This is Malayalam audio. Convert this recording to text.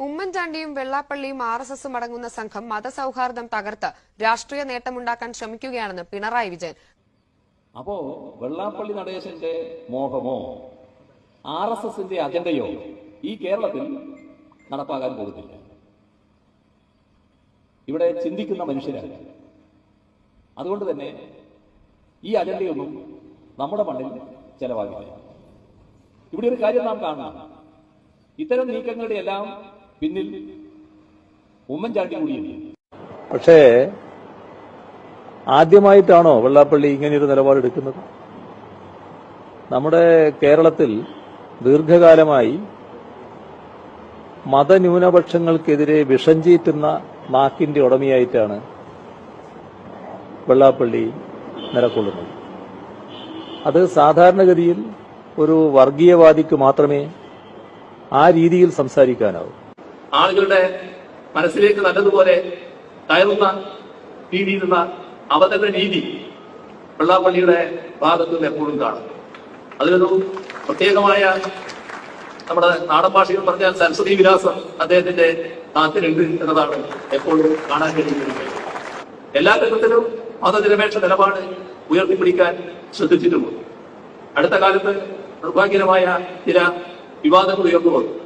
ഉമ്മൻചാണ്ടിയും വെള്ളാപ്പള്ളിയും ആർ എസ് എസും അടങ്ങുന്ന സംഘം മതസൌഹാർദ്ദം തകർത്ത് രാഷ്ട്രീയ നേട്ടമുണ്ടാക്കാൻ ശ്രമിക്കുകയാണെന്ന് പിണറായി വിജയൻ. അപ്പോ വെള്ളാപ്പള്ളി നടേശന്റെ മോഹമോ ആർ എസ് എസിന്റെ അജണ്ടയോ ഈ കേരളത്തിൽ നടപ്പാകാൻ പോകുന്നില്ല. ഇവിടെ ചിന്തിക്കുന്ന മനുഷ്യരാണ്. അതുകൊണ്ട് തന്നെ ഈ അജണ്ടയൊന്നും നമ്മുടെ മണ്ണിൽ ചെലവാകില്ല. ഇവിടെ ഒരു കാര്യം നാം കാണണം. ഇത്തരം നീക്കങ്ങളുടെ എല്ലാം പിന്നിൽ ഉമ്മൻചാണ്ടി കൂടിയുണ്ട് പക്ഷേ ആദ്യമായിട്ടാണോ വെള്ളാപ്പള്ളി ഇങ്ങനെയൊരു നിലപാടെടുക്കുന്നത് നമ്മുടെ കേരളത്തിൽ ദീർഘകാലമായി മതന്യൂനപക്ഷങ്ങൾക്കെതിരെ വിഷം ചീറ്റുന്ന നാക്കിന്റെ ഉടമയായിട്ടാണ് വെള്ളാപ്പള്ളി നിലകൊള്ളുന്നത്. അത് സാധാരണഗതിയിൽ ഒരു വർഗീയവാദിക്ക് മാത്രമേ ആ രീതിയിൽ സംസാരിക്കാനാവൂ. ആളുകളുടെ മനസ്സിലേക്ക് നല്ലതുപോലെ കയറുന്ന രീതിയിലുള്ള അവതരണ രീതി വെള്ളാപ്പള്ളിയുടെ ഭാഗത്തു നിന്ന് എപ്പോഴും കാണും. അതിലൊരു പ്രത്യേകമായ നമ്മുടെ നാടൻ ഭാഷയിൽ പറഞ്ഞാൽ സരസ്വതി വിലാസം അദ്ദേഹത്തിന്റെ നാട്ടിലുണ്ട് എന്നതാണ് എപ്പോഴും കാണാൻ കഴിയുന്നത്. എല്ലാ ഘട്ടത്തിലും മതനിരപേക്ഷ നിലപാട് ഉയർത്തിപ്പിടിക്കാൻ ശ്രദ്ധിച്ചിട്ടുണ്ട്. അടുത്ത കാലത്ത് നിർഭാഗ്യകരമായ ചില വിവാദങ്ങൾ ഉയർന്നു വന്നു.